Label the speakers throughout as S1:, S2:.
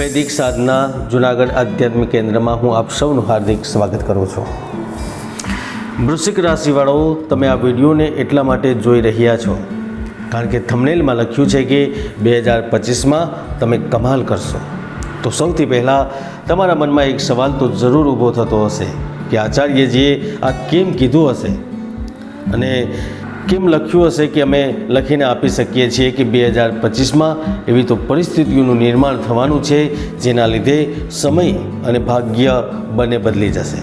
S1: વૈદિક સાધના જુનાગઢ આધ્યાત્મિક કેન્દ્રમાં હું આપ સૌનું હાર્દિક સ્વાગત કરું છું. વૃશ્ચિક રાશિવાળાઓ તમે આ વિડીયોને એટલા માટે જોઈ રહ્યા છો કારણ કે થંબનેલમાં લખ્યું છે કે બે હજાર પચીસમાં તમે કમાલ કરશો. તો સૌથી પહેલાં તમારા મનમાં એક સવાલ તો જરૂર ઊભો થતો હશે કે આચાર્યજીએ આ કેમ કીધું હશે? અને કેમ લખ્યું હશે કે અમે લખીને આપી શકીએ છીએ કે બે હજાર પચીસમાં એવી તો પરિસ્થિતિઓનું નિર્માણ થવાનું છે, જેના લીધે સમય અને ભાગ્ય બંને બદલી જશે.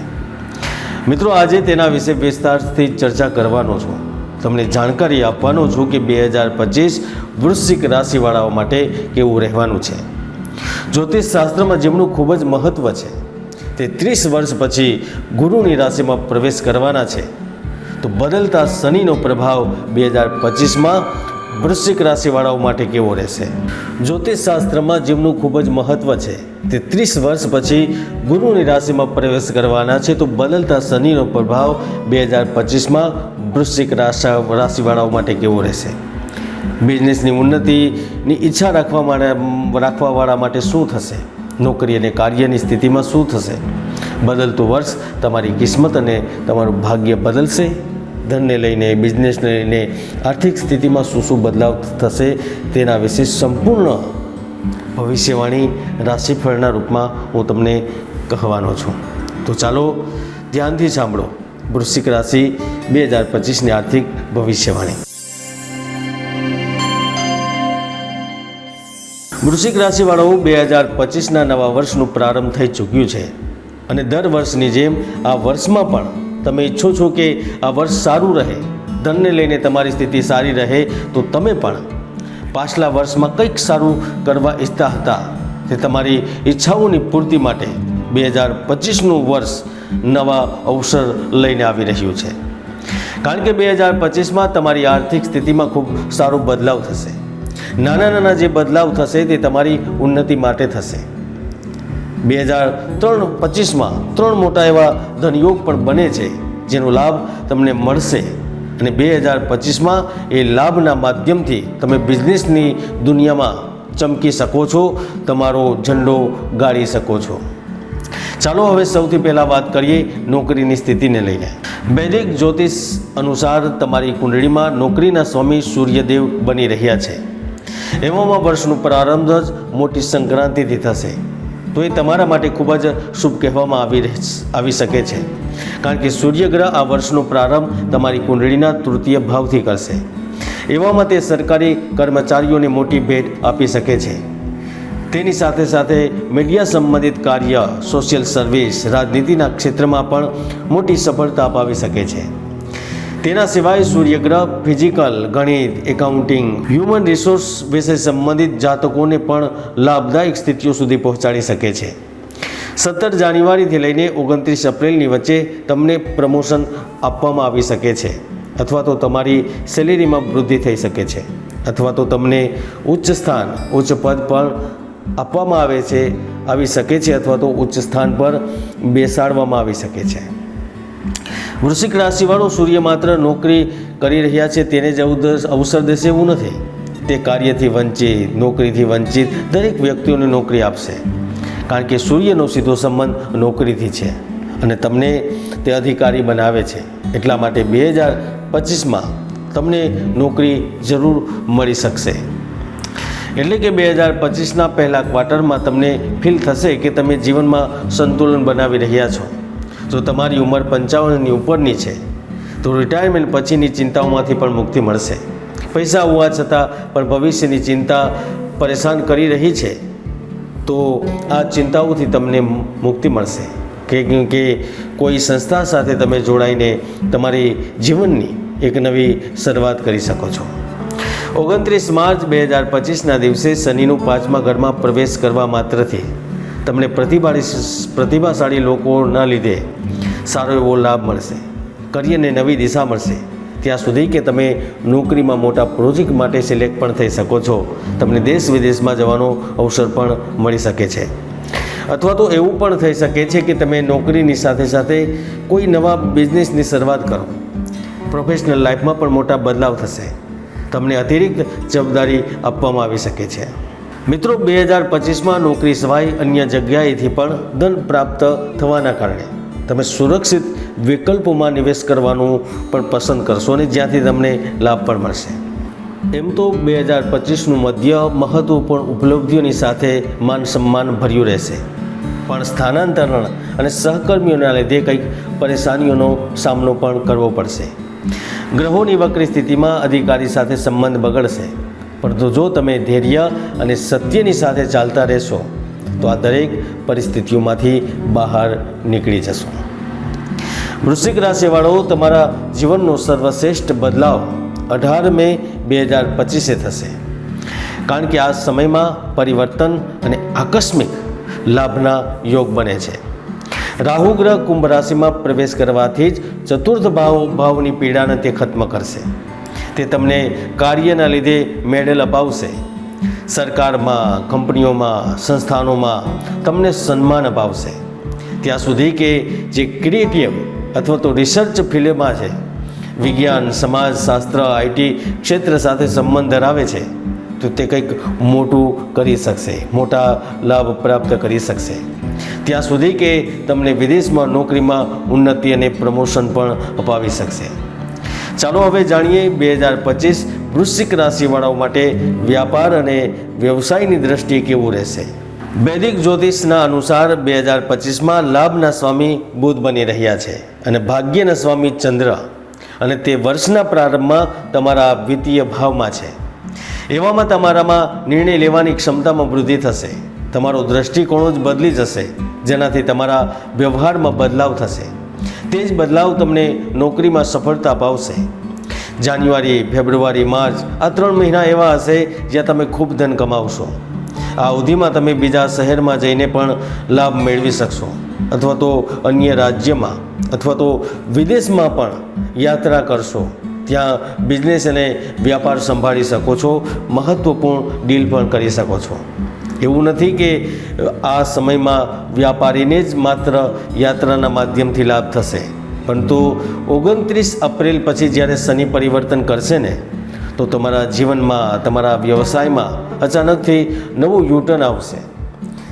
S1: મિત્રો, આજે તેના વિશે વિસ્તારથી ચર્ચા કરવાનો છું. તમને જાણકારી આપવાનો છું કે બે હજાર પચીસ વૃશ્ચિક રાશિવાળાઓ માટે કેવું રહેવાનું છે. જ્યોતિષ શાસ્ત્રમાં જેમનું ખૂબ જ મહત્ત્વ છે, તે ત્રીસ વર્ષ પછી ગુરુની રાશિમાં પ્રવેશ કરવાના છે. તો બદલતા શનિનો પ્રભાવ બે હજાર પચીસમાં વૃશ્ચિક રાશિવાળાઓ માટે કેવો રહેશે? જ્યોતિષ શાસ્ત્રમાં જેમનું ખૂબ જ મહત્ત્વ છે. તે ત્રીસ વર્ષ પછી ગુરુની રાશિમાં પ્રવેશ કરવાના છે. તો બદલતા શનિનો પ્રભાવ બે હજાર પચીસમાં વૃશ્ચિક રાશિ રાશિવાળાઓ માટે કેવો રહેશે? બિઝનેસની ઉન્નતિની ઈચ્છા રાખવા માટે રાખવાવાળા માટે શું થશે? નોકરી અને કાર્યની સ્થિતિમાં શું થશે? બદલતું વર્ષ તમારી કિસ્મત અને તમારું ભાગ્ય બદલશે. ધનને લઈને, બિઝનેસને લઈને, આર્થિક સ્થિતિમાં શું શું બદલાવ થશે તેના વિશે સંપૂર્ણ ભવિષ્યવાણી રાશિફળના રૂપમાં હું તમને કહેવાનો છું. તો ચાલો ધ્યાનથી સાંભળો. વૃશ્ચિક રાશિ બે હજાર પચીસની આર્થિક ભવિષ્યવાણી. વૃશ્ચિક રાશિવાળાઓ બે હજાર પચીસના નવા વર્ષનું પ્રારંભ થઈ ચૂક્યું છે. અને દર વર્ષની જેમ આ વર્ષમાં પણ તમે ઈચ્છો છો કે આ વર્ષ સારું રહે, ધનને લઈને તમારી સ્થિતિ સારી રહે, તો તમે પણ પાછલા વર્ષમાં કંઈક સારું કરવા ઈચ્છતા હતા તે તમારી ઈચ્છાઓની પૂર્તિ માટે બે હજાર પચીસનું વર્ષ નવા અવસર લઈને આવી રહ્યું છે. કારણ કે બે હજાર પચીસમાં તમારી આર્થિક સ્થિતિમાં ખૂબ સારો બદલાવ થશે. નાના નાના જે બદલાવ થશે તે તમારી ઉન્નતિ માટે થશે. બે હજાર ત્રણ, પચીસમાં ત્રણ મોટા એવા ધનયોગ પણ બને છે, જેનો લાભ તમને મળશે. અને બે હજાર પચીસમાં એ લાભના માધ્યમથી તમે બિઝનેસની દુનિયામાં ચમકી શકો છો, તમારો ઝંડો ગાળી શકો છો. ચાલો હવે સૌથી પહેલાં વાત કરીએ નોકરીની સ્થિતિને લઈને. વૈદિક જ્યોતિષ અનુસાર તમારી કુંડળીમાં નોકરીના સ્વામી સૂર્યદેવ બની રહ્યા છે. એવામાં વર્ષનું પ્રારંભ જ મોટી સંક્રાંતિથી થશે. તો એ તમારા માટે ખૂબ જ શુભ કહેવામાં આવી આવી શકે છે. કારણ કે સૂર્યગ્રહ આ વર્ષનો પ્રારંભ તમારી કુંડળીના તૃતીય ભાવથી કરશે. એવામાં તે સરકારી કર્મચારીઓને મોટી ભેટ આપી શકે છે. તેની સાથે સાથે મીડિયા સંબંધિત કાર્ય સોશિયલ સર્વિસ રાજનીતિના ક્ષેત્રમાં પણ મોટી સફળતા અપાવી શકે છે. તેના સિવાય સૂર્યગ્રહ ફિઝિકલ ગણિત એકાઉન્ટિંગ હ્યુમન રિસોર્સ વિશે સંબંધિત જાતકોને પણ લાભદાયક સ્થિતિઓ સુધી પહોંચાડી શકે છે. સત્તર જાન્યુઆરીથી લઈને ઓગણત્રીસ એપ્રિલની વચ્ચે તમને પ્રમોશન આપવામાં આવી શકે છે, અથવા તો તમારી સેલેરીમાં વૃદ્ધિ થઈ શકે છે, અથવા તો તમને ઉચ્ચ સ્થાન, ઉચ્ચ પદ પણ આપવામાં આવે છે, આવી શકે છે, અથવા તો ઉચ્ચ સ્થાન પર બેસાડવામાં આવી શકે છે. વૃશ્ચિક રાશિવાળો સૂર્ય માત્ર નોકરી કરી રહ્યા છે, તેને જ અવસર દેશે એવું નથી. તે કાર્યથી વંચિત, નોકરીથી વંચિત, દરેક વ્યક્તિઓને નોકરી આપશે. કારણ કે સૂર્યનો સીધો સંબંધ નોકરીથી છે અને તમને તે અધિકારી બનાવે છે. એટલા માટે બે હજાર પચીસમાં તમને નોકરી જરૂર મળી શકશે. એટલે કે બે હજાર પચીસના પહેલાં ક્વાર્ટરમાં તમને ફીલ થશે કે તમે જીવનમાં સંતુલન બનાવી રહ્યા છો. જો તમારી ઉંમર પંચાવનની ઉપરની છે. તો રિટાયરમેન્ટ પછીની ચિંતાઓમાંથી પણ મુક્તિ મળશે. પૈસા હોવા છતાં પણ ભવિષ્યની ચિંતા પરેશાન કરી રહી છે. તો આ ચિંતાઓથી તમને મુક્તિ મળશે. કે કે કોઈ સંસ્થા સાથે તમે જોડાઈને તમારી જીવનની એક નવી શરૂઆત કરી શકો છો. ઓગણત્રીસ માર્ચ બે હજાર પચીસના દિવસે શનિનું પાંચમા ઘરમાં પ્રવેશ કરવા માત્રથી તમને પ્રતિભાળી પ્રતિભાશાળી લોકોના લીધે સારો એવો લાભ મળશે. કરિયરને નવી દિશા મળશે. ત્યાં સુધી કે તમે નોકરીમાં મોટા પ્રોજેક્ટ માટે સિલેક્ટ પણ થઈ શકો છો. તમને દેશ વિદેશમાં જવાનો અવસર પણ મળી શકે છે. અથવા તો એવું પણ થઈ શકે છે કે તમે નોકરીની સાથે સાથે કોઈ નવા બિઝનેસની શરૂઆત કરો. પ્રોફેશનલ લાઈફમાં પણ મોટા બદલાવ થશે. તમને અતિરિક્ત જવાબદારી આપવામાં આવી શકે છે. મિત્રો, બે હજાર પચીસમાં નોકરી સિવાય અન્ય જગ્યાએથી પણ ધન પ્રાપ્ત થવાના કારણે તમે સુરક્ષિત વિકલ્પોમાં નિવેશ કરવાનું પણ પસંદ કરશો અને જ્યાંથી તમને લાભ પણ મળશે. એમ તો બે હજાર પચીસનું મધ્ય મહત્ત્વપૂર્ણ ઉપલબ્ધિઓની સાથે માન સન્માન ભર્યું રહેશે. પણ સ્થાનાંતરણ અને સહકર્મીઓના લીધે કંઈક પરેશાનીઓનો સામનો પણ કરવો પડશે. ગ્રહોની વક્રી સ્થિતિમાં અધિકારી સાથે સંબંધ બગડશે. પરંતુ જો તમે ધૈર્ય અને સત્યની સાથે ચાલતા રહેશો, તો આ દરેક પરિસ્થિતિઓમાંથી બહાર નીકળી જશો. વૃશ્ચિક રાશિવાળો, તમારા જીવનનો સર્વશ્રેષ્ઠ બદલાવ અઢાર મે બે હજાર પચીસે થશે. કારણ કે આ સમયમાં પરિવર્તન અને આકસ્મિક લાભના યોગ બને છે. રાહુ ગ્રહ કુંભ રાશિમાં પ્રવેશ કરવાથી જ ચતુર્થ ભાવ ભાવની પીડાને તે ખત્મ કરશે. તે તમને કાર્યના લીધે મેડલ અપાવશે. સરકારમાં, કંપનીઓમાં, સંસ્થાનોમાં તમને સન્માન અપાવશે. ત્યાં સુધી કે જે ક્રિએટિવ અથવા તો રિસર્ચ ફિલ્ડમાં છે, વિજ્ઞાન, સમાજશાસ્ત્ર, આઈટી ક્ષેત્ર સાથે સંબંધ ધરાવે છે, તો તે કંઈક મોટું કરી શકશે, મોટા લાભ પ્રાપ્ત કરી શકશે. ત્યાં સુધી કે તમને વિદેશમાં નોકરીમાં ઉન્નતિ અને પ્રમોશન પણ અપાવી શકશે. ચાલો હવે જાણીએ બે હજાર પચીસ વૃશ્ચિક રાશિવાળાઓ માટે વ્યાપાર અને વ્યવસાયની દ્રષ્ટિએ કેવું રહેશે? વૈદિક જ્યોતિષના અનુસાર બે હજાર પચીસમાં લાભના સ્વામી બુધ બની રહ્યા છે અને ભાગ્યના સ્વામી ચંદ્ર અને તે વર્ષના પ્રારંભમાં તમારા વિત્તીય ભાવમાં છે. એવામાં તમારામાં નિર્ણય લેવાની ક્ષમતામાં વૃદ્ધિ થશે. તમારો દ્રષ્ટિકોણ જ બદલી જશે, જેનાથી તમારા વ્યવહારમાં બદલાવ થશે. તે જ બદલાવ તમને નોકરીમાં સફળતા અપાવશે જાન્યુઆરી, ફેબ્રુઆરી, માર્ચ આ ત્રણ મહિના એવા હશે જ્યાં તમે ખૂબ ધન કમાવશો. આ અવધિમાં તમે બીજા શહેરમાં જઈને પણ લાભ મેળવી શકશો. અથવા તો અન્ય રાજ્યમાં અથવા તો વિદેશમાં પણ યાત્રા કરશો. ત્યાં બિઝનેસ અને વ્યાપાર સંભાળી શકો છો મહત્ત્વપૂર્ણ ડીલ પણ કરી શકો છો. એવું નથી કે આ સમયમાં વ્યાપારીને જ માત્ર યાત્રાના માધ્યમથી લાભ થશે. પરંતુ ઓગણત્રીસ એપ્રિલ પછી જ્યારે શનિ પરિવર્તન કરશે ને, તો તમારા જીવનમાં, તમારા વ્યવસાયમાં અચાનકથી નવું યુટર્ન આવશે.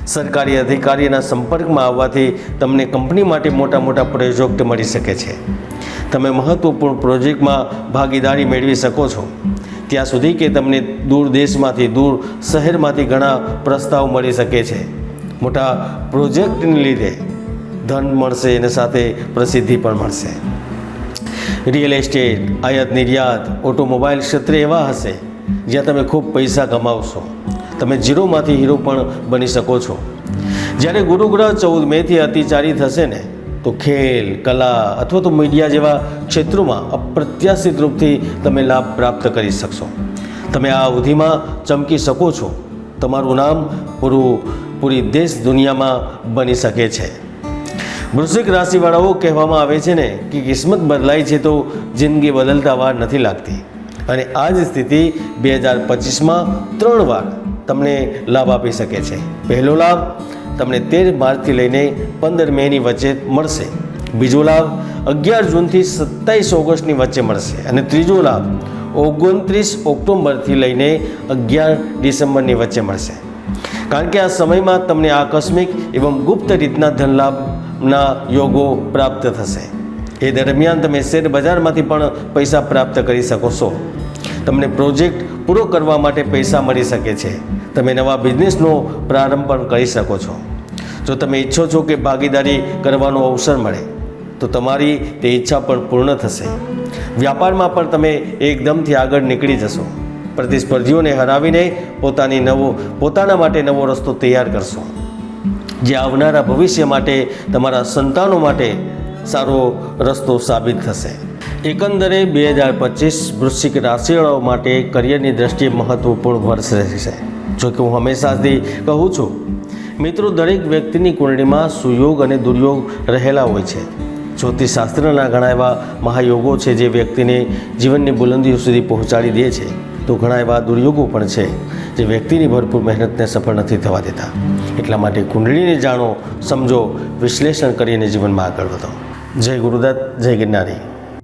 S1: સરકારી અધિકારીના સંપર્કમાં આવવાથી તમને કંપની માટે મોટા મોટા પ્રોજેક્ટ મળી શકે છે. તમે મહત્ત્વપૂર્ણ પ્રોજેક્ટમાં ભાગીદારી મેળવી શકો છો. ત્યાં સુધી કે તમને દૂર દેશમાંથી, દૂર શહેરમાંથી ઘણા પ્રસ્તાવ મળી શકે છે. મોટા પ્રોજેક્ટને લીધે ધન મળશે અને સાથે પ્રસિદ્ધિ પણ મળશે. રિયલ એસ્ટેટ, આયાત નિર્યાત, ઓટોમોબાઈલ ક્ષેત્રે એવા હશે જ્યાં તમે ખૂબ પૈસા કમાવશો. તમે ઝીરોમાંથી હીરો પણ બની શકો છો. જ્યારે ગુરુગ્રહ ચૌદ મેથી અતિચારી થશે ને તો ખેલ, કલા અથવા તો મીડિયા જેવા ક્ષેત્રોમાં અપ્રત્યાશિત રૂપથી તમે લાભ પ્રાપ્ત કરી શકશો. તમે આ અવધિમાં ચમકી શકો છો. તમારું નામ પૂરું, પૂરી દેશ દુનિયામાં બની શકે છે. વૃશ્ચિક રાશિવાળાઓ કહેવામાં આવે છે ને કે કિસ્મત બદલાય છે તો જિંદગી બદલતા વાર નથી લાગતી. અને આ જ સ્થિતિ બે હજાર પચીસમાં ત્રણ વાર તમને લાભ આપી શકે છે. પહેલો લાભ તમને તેર માર્ચથી લઈને પંદર મેની વચ્ચે મળશે. બીજો લાભ અગિયાર જૂનથી સત્તાવીસ ઓગસ્ટની વચ્ચે મળશે. અને ત્રીજો લાભ ઓગણત્રીસ ઓક્ટોબરથી લઈને અગિયાર ડિસેમ્બરની વચ્ચે મળશે. કારણ કે આ સમયમાં તમને આકસ્મિક એવં ગુપ્ત રીતના ધનલાભના યોગો પ્રાપ્ત થશે. એ દરમિયાન તમે શેર બજારમાંથી પણ પૈસા પ્રાપ્ત કરી શકો છો. તમને પ્રોજેક્ટ પૂરો કરવા માટે પૈસા મળી શકે છે. તમે નવા બિઝનેસનો પ્રારંભ પણ કરી શકો છો. જો તમે ઈચ્છો છો કે ભાગીદારી કરવાનો અવસર મળે, તો તમારી તે ઈચ્છા પણ પૂર્ણ થશે. વ્યાપારમાં પણ તમે એકદમથી આગળ નીકળી જશો. પ્રતિસ્પર્ધીઓને હરાવીને પોતાની નવો, પોતાના માટે નવો રસ્તો તૈયાર કરશો. જે આવનારા ભવિષ્ય માટે, તમારા સંતાનો માટે સારો રસ્તો સાબિત થશે. એકંદરે બે હજાર પચીસ વૃશ્ચિક રાશિવાળાઓ માટે કરિયરની દ્રષ્ટિએ મહત્ત્વપૂર્ણ વર્ષ રહેશે. જો કે હું હંમેશાથી કહું છું, મિત્રો દરેક વ્યક્તિની કુંડળીમાં સુયોગ અને દુર્યોગ રહેલા હોય છે. જ્યોતિષશાસ્ત્રના ઘણા એવા મહાયોગો છે જે વ્યક્તિને જીવનની બુલંદીઓ સુધી પહોંચાડી દે છે. તો ઘણા એવા દુર્યોગો પણ છે જે વ્યક્તિની ભરપૂર મહેનતને સફળ નથી થવા દેતા. એટલા માટે કુંડળીને જાણો, સમજો, વિશ્લેષણ કરીને જીવનમાં આગળ વધો. જય ગુરુદત્ત, જય ગિરનારી.